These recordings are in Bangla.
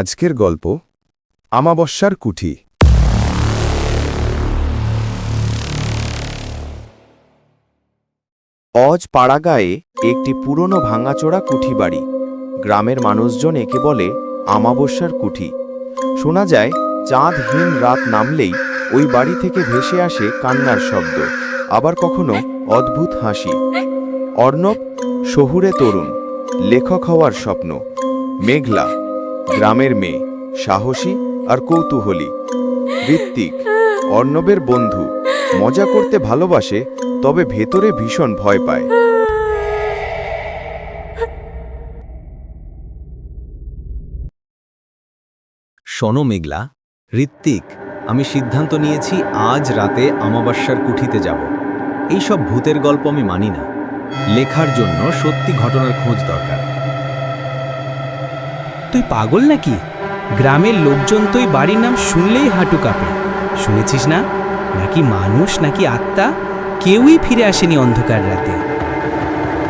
আজকের গল্প, আমাবস্যার কুঠি। অজ পাড়াগায়ে একটি পুরনো ভাঙাচোড়া কুঠি বাড়ি। গ্রামের মানুষজন একে বলে আমাবস্যার কুঠি। শোনা যায়, চাঁদ চাঁদহীন রাত নামলেই ওই বাড়ি থেকে ভেসে আসে কান্নার শব্দ, আবার কখনো অদ্ভুত হাসি। অর্ণব, শহুরে তরুণ, লেখক হওয়ার স্বপ্ন, মেঘলা। গ্রামের মেয়ে, সাহসী আর কৌতূহলী। ঋত্বিক, অর্ণবের বন্ধু, মজা করতে ভালোবাসে, তবে ভেতরে ভীষণ ভয় পায়। শোনো মেঘলা, ঋত্বিক, আমি সিদ্ধান্ত নিয়েছি আজ রাতে আমাবস্যার কুঠিতে যাব। এইসব ভূতের গল্প আমি মানি না। লেখার জন্য সত্যি ঘটনার খোঁজ দরকার। তুই পাগল নাকি? গ্রামের লোকজন তুই বাড়ির নাম শুনলেই হাঁটু কাঁপে। শুনেছিস না? নাকি মানুষ নাকি আত্মা? কেউই ফিরে আসেনি অন্ধকার রাতে।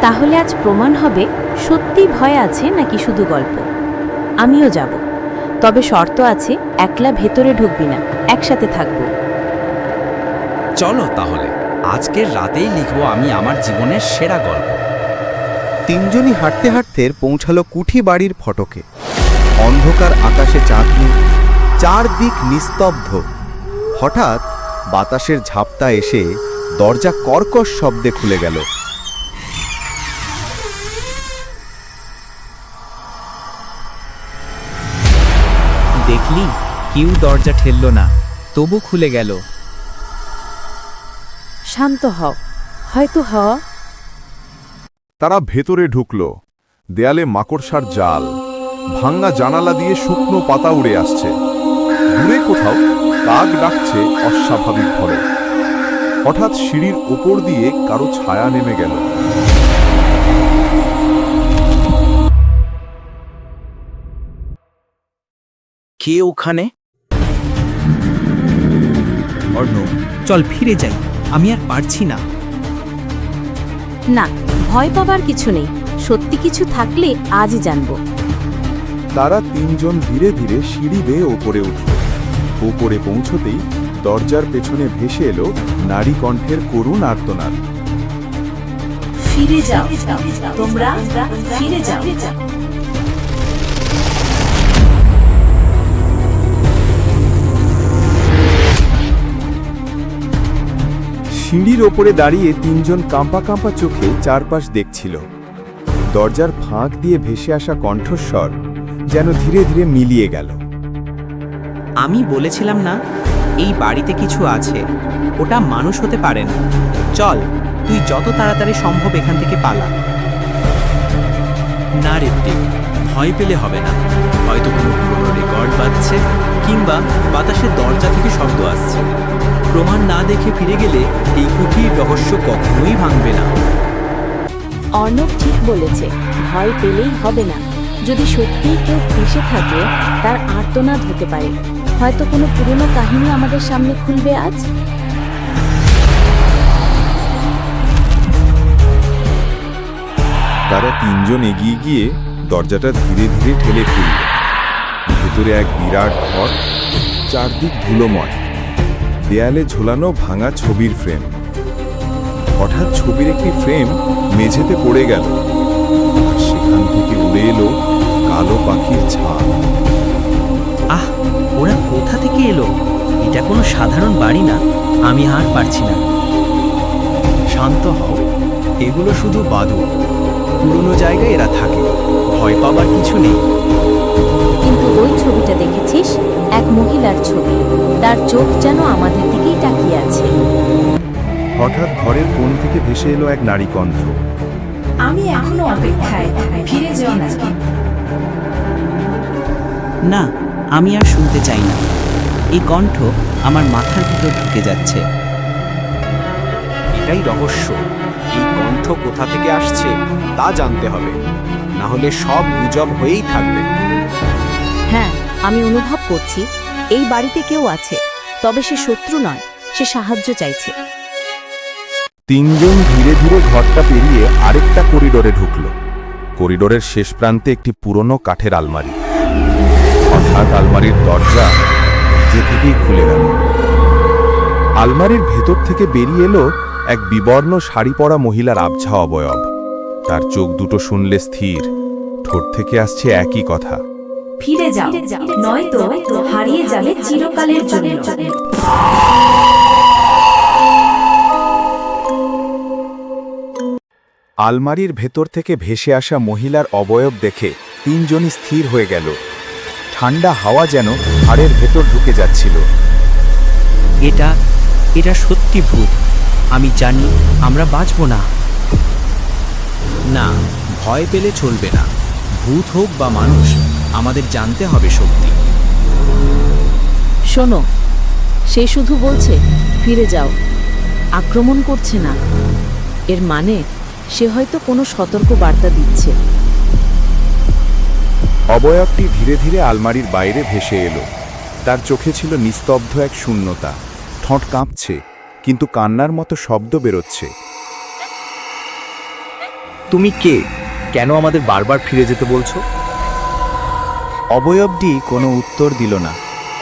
তাহলে আজ প্রমাণ হবে সত্যি ভয় আছে নাকি শুধু গল্প। আমিও যাব। তবে শর্ত আছে একলা ভেতরে ঢুকবি না একসাথে থাকব। চলো তাহলে আজকের রাতেই লিখব আমি আমার জীবনের সেরা গল্প। তিনজনই হাঁটতে হাঁটতে পৌঁছালো কুঠি বাড়ির ফটকে। অন্ধকার আকাশে চাঁদনি চারদিক নিস্তব্ধ। হঠাৎ বাতাসের ঝাপটা এসে দরজা কর্কশ শব্দে খুলে গেল। দেখলি? কেউ দরজা ঠেলল না তবু খুলে গেল। শান্ত হও হয়তো হ তারা ভেতরে ঢুকল দেয়ালে মাকড়সার জাল। ভাঙ্গা জানালা দিয়ে শুকনো পাতা উড়ে আসছে। দূরে কোথাও কাক ডাকছে অস্বাভাবিক ভরে। হঠাৎ সিঁড়ির ওপর দিয়ে কারও ছায়া নেমে গেল। কে ওখানে? অর্ণ চল ফিরে যাই। আমি আর পারছি না। না ভয় পাবার কিছু নেই। সত্যি কিছু থাকলে আজই জানব। তারা তিনজন ধীরে ধীরে সিঁড়ি বেয়ে ওপরে উঠল। ওপরে পৌঁছতেই দরজার পেছনে ভেসে এলো নারী কণ্ঠের করুণ আর্তনাদ। ফিরে যাও তোমরা ফিরে যাও। সিঁড়ির ওপরে দাঁড়িয়ে তিনজন কাঁপা কাঁপা চোখে চারপাশ দেখছিল। দরজার ফাঁক দিয়ে ভেসে আসা কণ্ঠস্বর যেন ধীরে ধীরে মিলিয়ে গেল। আমি বলেছিলাম না এই বাড়িতে কিছু আছে। ওটা মানুষ হতে পারে না। চল তুই যত তাড়াতাড়ি সম্ভব এখান থেকে পালা। না রেপটিক ভয় পেলে হবে না। হয়তো কোনো পুরনো রেকর্ড বাজছে কিংবা বাতাসের দরজা থেকে শব্দ আসছে। প্রমাণ না দেখে ফিরে গেলে এই কুঠির রহস্য কখনোই ভাঙবে না। অর্ণব ঠিক বলেছে ভয় পেলেই হবে না। যদি সত্যিই কেউ ভেসে থাকে, তার আর্তনাদ হতে পারে। হয়তো কোনো পুরনো কাহিনী আমাদের সামনে খুলবে আজ? তারা তিনজন এগিয়ে গিয়ে দরজাটা ধীরে ধীরে ঠেলে খুলল ভেতরে এক বিরাট ঘর, চারদিক ধুলোময়। দেয়ালে ঝোলানো ভাঙা ছবির ফ্রেম। হঠাৎ ছবির একটি ফ্রেম মেঝেতে পড়ে গেল। সেখান থেকে উড়ে এলো কালো পাখির ছাপ আহ ওরা কোথা থেকে এলো? এটা কোনো সাধারণ বাড়ি না আমি আর পারছি না। শান্ত হও এগুলো শুধু বাদুর পুরনো জায়গায় এরা থাকে ভয় পাবার কিছু নেই। কিন্তু ওই ছবিটা দেখেছিস? এক মহিলার ছবি তার চোখ যেন আমাদের দিকেই তাকিয়ে আছে। হঠাৎ ঘরের কোণ থেকে ভেসে এলো এক নারী কণ্ঠ আমি এখনও অপেক্ষায় ফিরে যেও না। না আমি আর শুনতে চাই না। এই কণ্ঠ আমার মাথার ভিতর ঢুকে যাচ্ছে। এটাই রহস্য। এই কণ্ঠ কোথা থেকে আসছে তা জানতে হবে। না হলে সব গুজব হয়েই থাকবে। হ্যাঁ আমি অনুভব করছি এই বাড়িতে কেউ আছে তবে সে শত্রু নয় সে সাহায্য চাইছে। তিনজন ধীরে ধীরে ঘরটা পেরিয়ে আরেকটা করিডোরে ঢুকল। করিডোরের শেষ প্রান্তে একটি পুরনো কাঠের আলমারি। আলমারির দরজা নিজে থেকেই খুলে গেল। আলমারির ভেতর থেকে বেরিয়ে এলো এক বিবর্ণ শাড়ি পরা মহিলার আবছা অবয়ব। তার চোখ দুটো শুনলে স্থির, ঠোঁট থেকে আসছে একই কথা। ফিরে যাও, নয়তো হারিয়ে যাবে চিরকালের জন্য। আলমারির ভেতর থেকে ভেসে আসা মহিলার অবয়ব দেখে তিনজনই স্থির হয়ে গেল। ঠান্ডা হাওয়া যেন হাড়ের ভেতর ঢুকে যাচ্ছিল। এটা এটা সত্যি ভূত। আমি জানি আমরা বাঁচব না। না ভয় পেলে চলবে না। ভূত হোক বা মানুষ আমাদের জানতে হবে শক্তি। শোনো সে শুধু বলছে ফিরে যাও। আক্রমণ করছে না। এর মানে সে হয়তো কোনো সতর্ক বার্তা দিচ্ছে। অবয়বটি ধীরে ধীরে আলমারির বাইরে ভেসে এলো। তার চোখে ছিল নিস্তব্ধ এক শূন্যতা। ঠোঁট কাঁপছে কিন্তু কান্নার মতো শব্দ বেরোচ্ছে। তুমি কে? কেন আমাদের বারবার ফিরে যেতে বলছো? অবয়বটি কোনো উত্তর দিল না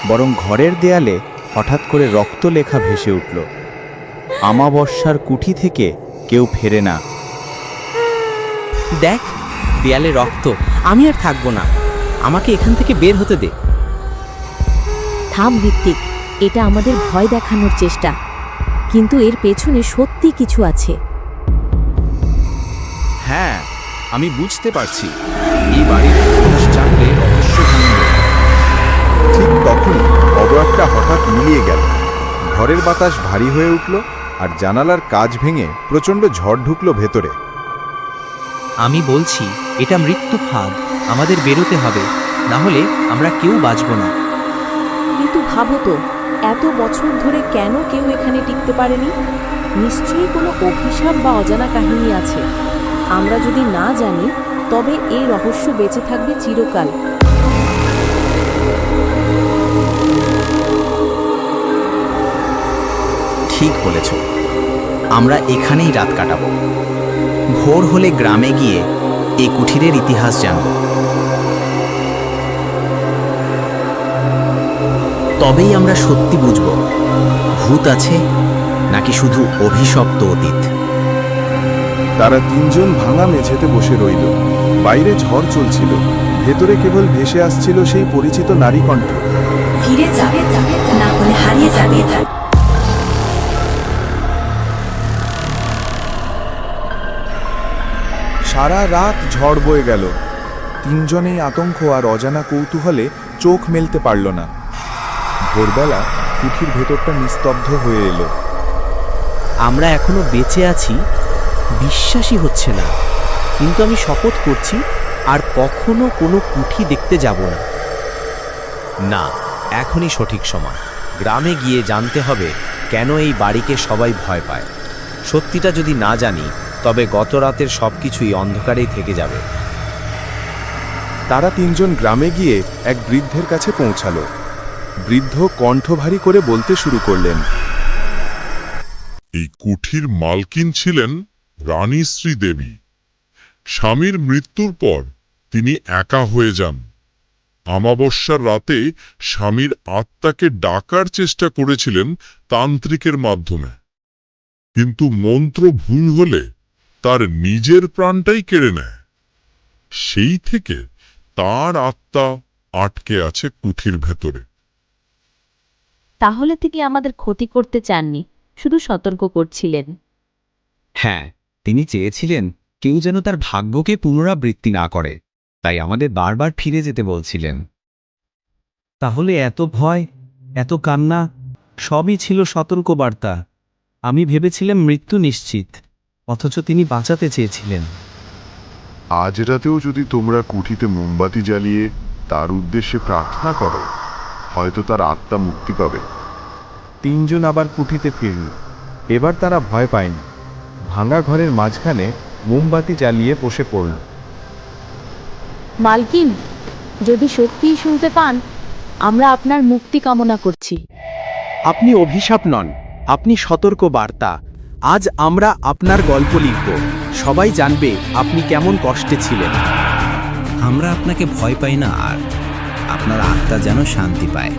বরং ঘরের দেয়ালে হঠাৎ করে রক্ত লেখা ভেসে উঠল। আমাবস্যার কুঠি থেকে কেউ ফেরে না। দেখ দেয়ালে রক্ত। আমি আর থাকব না। আমাকে এখান থেকে বের হতে দে। থাম ভিত্তিক এটা আমাদের ভয় দেখানোর চেষ্টা। কিন্তু এর পেছনে সত্যি কিছু আছে। হ্যাঁ আমি বুঝতে পারছি। এই বাড়ির ইতিহাস জানলে রহস্য ঠিক তখনই অবয়বটা হঠাৎ মিলিয়ে গেল। ঘরের বাতাস ভারী হয়ে উঠল আর জানালার কাজ ভেঙে প্রচণ্ড ঝড় ঢুকলো ভেতরে। আমি বলছি এটা মৃত্যু ফাঁদ আমাদের বেরোতে হবে না হলে আমরা কেউ বাঁচব না। কিন্তু ভাবো তো এত বছর ধরে কেন কেউ এখানে টিকতে পারেনি? নিশ্চয়ই কোনো অভিশাপ বা অজানা কাহিনী আছে। আমরা যদি না জানি তবে এই রহস্য বেঁচে থাকবে চিরকাল। ঠিক বলেছ। আমরা এখানেই রাত কাটাবো। ভোর হলে গ্রামে গিয়ে এই কুঠিরের ইতিহাস জানব। তবেই আমরা সত্যি বুঝব ভূত আছে নাকি শুধু অভিশপ্ত অতীত। তারা তিনজন ভাঙা মেঝেতে বসে রইল। বাইরে ঝড় চলছিল। ভেতরে কেবল ভেসে আসছিল সেই পরিচিত নারী কণ্ঠ ফিরে যাবে না হলে হারিয়ে যাবে। সারা রাত ঝড় বয়ে গেল। তিনজনেই আতঙ্ক আর অজানা কৌতূহলে চোখ মেলতে পারল না। ভোরবেলা কুঠির ভেতরটা নিস্তব্ধ হয়ে এলো। আমরা এখনও বেঁচে আছি, বিশ্বাসই হচ্ছে না। কিন্তু আমি শপথ করছি, আর কখনো কোনো কুঠি দেখতে যাব না। না, এখনই সঠিক সময়। গ্রামে গিয়ে জানতে হবে কেন এই বাড়িকে সবাই ভয় পায়। সত্যিটা যদি না জানি তবে গত রাতের সব কিছুই অন্ধকারেই থেকে যাবে। তারা তিনজন গ্রামে গিয়ে এক বৃদ্ধের কাছে পৌঁছালো। বৃদ্ধ কণ্ঠ ভারী করে বলতে শুরু করলেন এই কুঠির মালকিন ছিলেন রানী শ্রীদেবী। স্বামীর মৃত্যুর পর তিনি একা হয়ে যান। আমাবস্যার রাতে স্বামীর আত্মাকে ডাকার চেষ্টা করেছিলেন তান্ত্রিকের মাধ্যমে। কিন্তু মন্ত্র ভুল হলে তার নিজের প্রাণটাই কেড়ে নেয়। সেই থেকে তার আত্মা আটকে আছে কুঠির ভেতরে। তাহলে তিনি আমাদের ক্ষতি করতে চাননি শুধু সতর্ক করছিলেন। হ্যাঁ তিনি চেয়েছিলেন কেউ যেন তার ভাগ্যকে পুনরাবৃত্তি না করে তাই আমাদের বারবার ফিরে যেতে বলছিলেন। তাহলে এত ভয় এত কান্না সবই ছিল সতর্কবার্তা। আমি ভেবেছিলাম মৃত্যু নিশ্চিত। অথচ তিনি বাঁচাতে চেয়েছিলেন। আজ রাতেও যদি তোমরা কুঠিতে মোমবাতি জ্বালিয়ে তার উদ্দেশ্যে প্রার্থনা করো হয়তো তার আত্মা মুক্তি পাবে। তিনজন আবার কুঠিতে ফিরল। এবার তারা ভয় পায়নি। ভাঙা ঘরের মাঝখানে মোমবাতি জ্বালিয়ে বসে পড়ল। মালকিন যদি সত্যিই শুনতে পান আমরা আপনার মুক্তি কামনা করছি। আপনি অভিশাপ নন আপনি সতর্ক বার্তা আজ আমরা আপনার গল্প লিখব। সবাই জানবে আপনি কেমন কষ্টে ছিলেন। আমরা আপনাকে ভয় পাই না আর আপনার আত্মা যেন শান্তি পায়।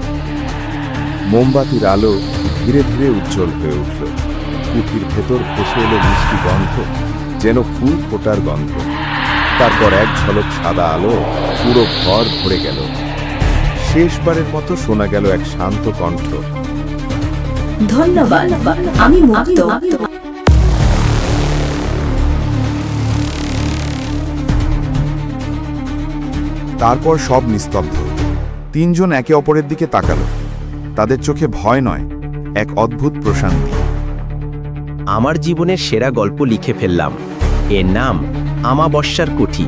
মোমবাতির আলো ধীরে ধীরে উজ্জ্বল হয়ে উঠল। কুঠির ভেতর ভেসে এলো মিষ্টি গন্ধ যেন ফুল ফোটার গন্ধ। তারপর এক ঝলক সাদা আলো পুরো ঘর ভরে গেল। শেষবারের মতো শোনা গেল এক শান্ত কণ্ঠ। ধন্যবাদ আমি মুক্ত। তারপর সব নিস্তব্ধ। তিনজন একে অপরের দিকে তাকালো। তাদের চোখে ভয় নয়, এক অদ্ভুত প্রশান্তি। আমার জীবনের সেরা গল্প লিখে ফেললাম। এর নাম, আমাবস্যার কুঠি।